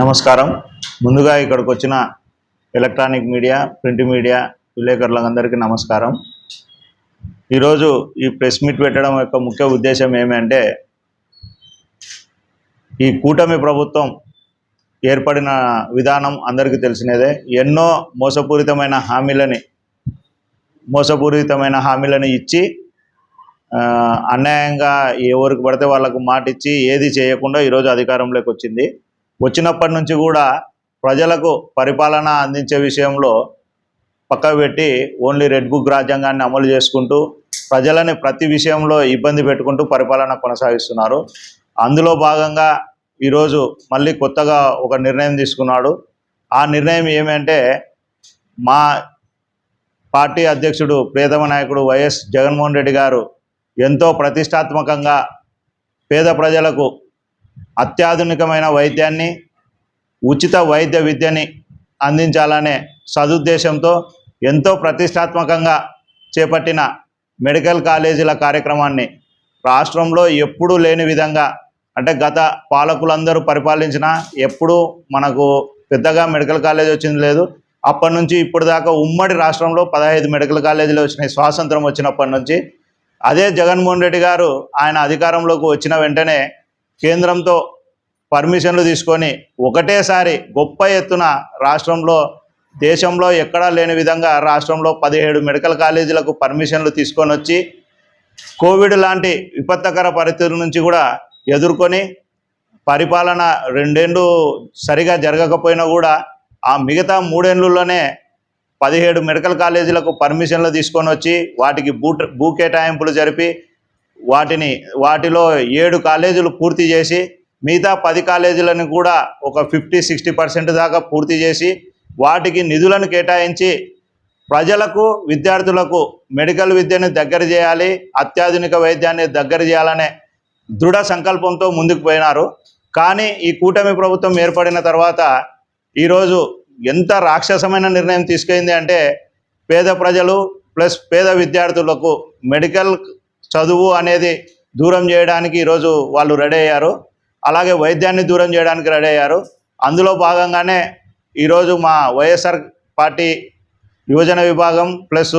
నమస్కారం. ముందుగా ఇక్కడికి వచ్చిన ఎలక్ట్రానిక్ మీడియా ప్రింట్ మీడియా విలేకరులందరికీ నమస్కారం. ఈరోజు ఈ ప్రెస్ మీట్ పెట్టడం యొక్క ముఖ్య ఉద్దేశం ఏమంటే ఈ కూటమి ప్రభుత్వం ఏర్పడిన విధానం అందరికీ తెలిసినదే. ఎన్నో మోసపూరితమైన హామీలని మోసపూరితమైన హామీలను ఇచ్చి అన్యాయంగా ఎవరికి పడితే వాళ్ళకు మాట ఇచ్చి ఏది చేయకుండా ఈరోజు అధికారంలోకి వచ్చింది. వచ్చినప్పటి నుంచి కూడా ప్రజలకు పరిపాలన అందించే విషయంలో పక్కకు పెట్టి ఓన్లీ రెడ్ బుక్ రాజ్యాంగాన్ని అమలు చేసుకుంటూ ప్రజలని ప్రతి విషయంలో ఇబ్బంది పెట్టుకుంటూ పరిపాలన కొనసాగిస్తున్నారు. అందులో భాగంగా ఈరోజు మళ్ళీ కొత్తగా ఒక నిర్ణయం తీసుకున్నాడు. ఆ నిర్ణయం ఏమంటే మా పార్టీ అధ్యక్షుడు ప్రియతమ నాయకుడు వైఎస్ జగన్మోహన్ రెడ్డి గారు ఎంతో ప్రతిష్టాత్మకంగా పేద ప్రజలకు అత్యాధునికమైన వైద్యాన్ని ఉచిత వైద్య విద్యని అందించాలనే సదుద్దేశంతో ఎంతో ప్రతిష్టాత్మకంగా చేపట్టిన మెడికల్ కాలేజీల కార్యక్రమాన్ని రాష్ట్రంలో ఎప్పుడూ లేని విధంగా అంటే గత పాలకులందరూ పరిపాలించిన ఎప్పుడూ మనకు పెద్దగా మెడికల్ కాలేజ్ వచ్చింది లేదు. అప్పటి నుంచి ఇప్పుడు దాకా ఉమ్మడి రాష్ట్రంలో పదహైదు మెడికల్ కాలేజీలు వచ్చినాయి స్వాతంత్రం వచ్చినప్పటి నుంచి. అదే జగన్మోహన్ రెడ్డి గారు ఆయన అధికారంలోకి వచ్చిన వెంటనే కేంద్రంతో పర్మిషన్లు తీసుకొని ఒకటేసారి గొప్ప ఎత్తున రాష్ట్రంలో దేశంలో ఎక్కడా లేని విధంగా రాష్ట్రంలో పదిహేడు మెడికల్ కాలేజీలకు పర్మిషన్లు తీసుకొని వచ్చి కోవిడ్ లాంటి విపత్తకర పరిస్థితుల నుంచి కూడా ఎదుర్కొని పరిపాలన రెండేళ్ళు సరిగా జరగకపోయినా కూడా ఆ మిగతా మూడేళ్ళలోనే పదిహేడు మెడికల్ కాలేజీలకు పర్మిషన్లు తీసుకొని వచ్చి వాటికి బూ భూ కేటాయింపులు జరిపి వాటిని వాటిలో ఏడు కాలేజీలు పూర్తి చేసి మిగతా పది కాలేజీలను కూడా ఒక ఫిఫ్టీ సిక్స్టీ పర్సెంట్ దాకా పూర్తి చేసి వాటికి నిధులను కేటాయించి ప్రజలకు విద్యార్థులకు మెడికల్ విద్యను దగ్గర చేయాలి అత్యాధునిక వైద్యాన్ని దగ్గర చేయాలనే దృఢ సంకల్పంతో ముందుకు పోయినారు. కానీ ఈ కూటమి ప్రభుత్వం ఏర్పడిన తర్వాత ఈరోజు ఎంత రాక్షసమైన నిర్ణయం తీసుకుంది అంటే పేద ప్రజలు ప్లస్ పేద విద్యార్థులకు మెడికల్ చదువు అనేది దూరం చేయడానికి ఈరోజు వాళ్ళు రెడీ అయ్యారు. అలాగే వైద్యాన్ని దూరం చేయడానికి రెడీ అయ్యారు. అందులో భాగంగానే ఈరోజు మా వైఎస్ఆర్ పార్టీ యువజన విభాగం ప్లస్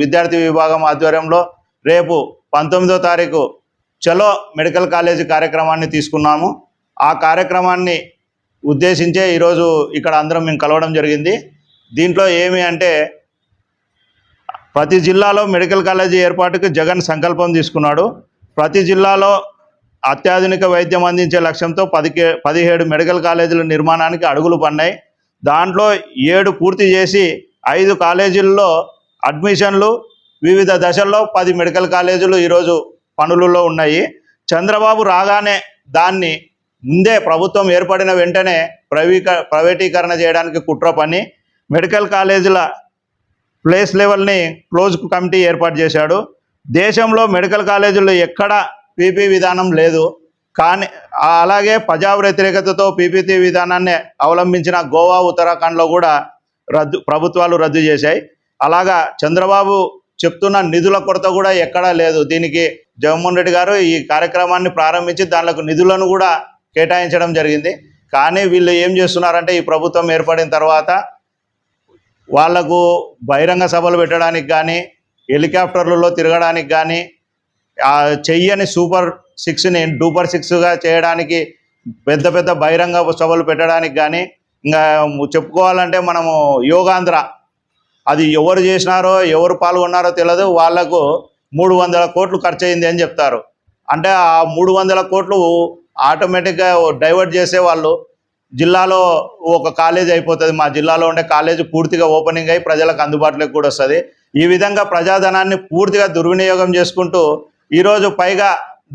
విద్యార్థి విభాగం ఆధ్వర్యంలో రేపు పంతొమ్మిదో తారీఖు చలో మెడికల్ కాలేజీ కార్యక్రమాన్ని తీసుకున్నాము. ఆ కార్యక్రమాన్ని ఉద్దేశించే ఈరోజు ఇక్కడ అందరం మేము కలవడం జరిగింది. దీంట్లో ఏమి అంటే ప్రతి జిల్లాలో మెడికల్ కాలేజీ ఏర్పాటుకు జగన్ సంకల్పం తీసుకున్నాడు. ప్రతి జిల్లాలో అత్యాధునిక వైద్యం అందించే లక్ష్యంతో పదికే పదిహేడు మెడికల్ కాలేజీల నిర్మాణానికి అడుగులు పడినాయి. దాంట్లో ఏడు పూర్తి చేసి ఐదు కాలేజీల్లో అడ్మిషన్లు వివిధ దశల్లో పది మెడికల్ కాలేజీలు ఈరోజు పనులలో ఉన్నాయి. చంద్రబాబు రాగానే దాన్ని ముందే ప్రభుత్వం ఏర్పడిన వెంటనే ప్రైవీక ప్రైవేటీకరణ చేయడానికి కుట్ర పని. మెడికల్ కాలేజీల ప్లేస్ లెవెల్ని క్లోజ్ కమిటీ ఏర్పాటు చేశాడు. దేశంలో మెడికల్ కాలేజీల్లో ఎక్కడ పీపీ విధానం లేదు. కానీ అలాగే ప్రజా వ్యతిరేకతతో పీపీటీ విధానాన్ని అవలంబించిన గోవా ఉత్తరాఖండ్లో కూడా రద్దు ప్రభుత్వాలు రద్దు చేశాయి. అలాగా చంద్రబాబు చెప్తున్న నిధుల కొరత కూడా ఎక్కడా లేదు. దీనికి జగన్మోహన్ రెడ్డి గారు ఈ కార్యక్రమాన్ని ప్రారంభించి దానిలో నిధులను కూడా కేటాయించడం జరిగింది. కానీ వీళ్ళు ఏం చేస్తున్నారంటే ఈ ప్రభుత్వం ఏర్పడిన తర్వాత వాళ్ళకు బహిరంగ సభలు పెట్టడానికి కానీ హెలికాప్టర్లలో తిరగడానికి కానీ చెయ్యని సూపర్ సిక్స్ని డూపర్ సిక్స్గా చేయడానికి పెద్ద పెద్ద బహిరంగ సభలు పెట్టడానికి కానీ ఇంకా చెప్పుకోవాలంటే మనము యోగాంధ్ర. అది ఎవరు చేసినారో ఎవరు పాల్గొన్నారో తెలియదు వాళ్ళకు మూడు వందల కోట్లు ఖర్చు అయింది అని చెప్తారు. అంటే ఆ మూడు వందల కోట్లు ఆటోమేటిక్గా డైవర్ట్ చేసే వాళ్ళు జిల్లాలో ఒక కాలేజ్ అయిపోతుంది. మా జిల్లాలో ఉండే కాలేజ్ పూర్తిగా ఓపెనింగ్ అయ్యి ప్రజలకు అందుబాటులోకి కూడా వస్తుంది. ఈ విధంగా ప్రజాధనాన్ని పూర్తిగా దుర్వినియోగం చేసుకుంటూ ఈరోజు పైగా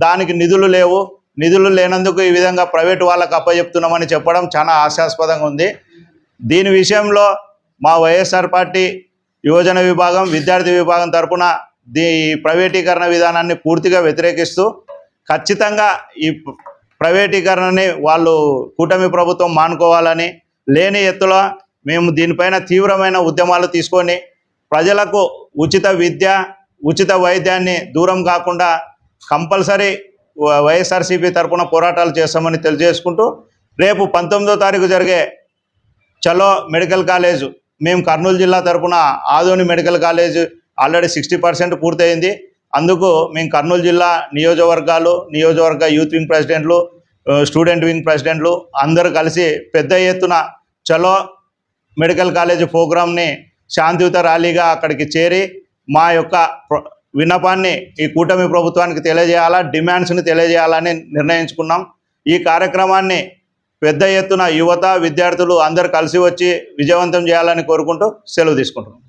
దానికి నిధులు లేవు. నిధులు లేనందుకు ఈ విధంగా ప్రైవేటు వాళ్ళకు అప్పచెప్తున్నామని చెప్పడం చాలా హాస్యాస్పదంగా ఉంది. దీని విషయంలో మా వైఎస్ఆర్ పార్టీ యువజన విభాగం విద్యార్థి విభాగం తరపున దీ ప్రైవేటీకరణ విధానాన్ని పూర్తిగా వ్యతిరేకిస్తూ ఖచ్చితంగా ఈ ప్రైవేటీకరణని వాళ్ళు కూటమి ప్రభుత్వం మానుకోవాలని లేని ఎత్తుల మేము దీనిపైన తీవ్రమైన ఉద్యమాలు తీసుకొని ప్రజలకు ఉచిత విద్య ఉచిత వైద్యాన్ని దూరం కాకుండా కంపల్సరీ వైఎస్ఆర్సీపీ తరఫున పోరాటాలు చేస్తామని తెలియజేసుకుంటూ రేపు పంతొమ్మిదో తారీఖు జరిగే చలో మెడికల్ కాలేజ్ మేము కర్నూలు జిల్లా తరఫున Adoni medical college already sixty percent పూర్తయింది. అందుకు మేము కర్నూలు జిల్లా నియోజకవర్గాలు నియోజకవర్గ యూత్ వింగ్ ప్రెసిడెంట్లు స్టూడెంట్ వింగ్ ప్రెసిడెంట్లు అందరూ కలిసి పెద్ద ఎత్తున చలో మెడికల్ కాలేజ్ ప్రోగ్రామ్ని శాంతియుత ర్యాలీగా అక్కడికి చేరి మా యొక్క విన్నపాన్ని ఈ కూటమి ప్రభుత్వానికి తెలియజేయాలా డిమాండ్స్ని తెలియజేయాలని నిర్ణయించుకున్నాం. ఈ కార్యక్రమాన్ని పెద్ద ఎత్తున యువత విద్యార్థులు అందరూ కలిసి వచ్చి విజయవంతం చేయాలని కోరుకుంటూ సెలవు తీసుకుంటున్నాం.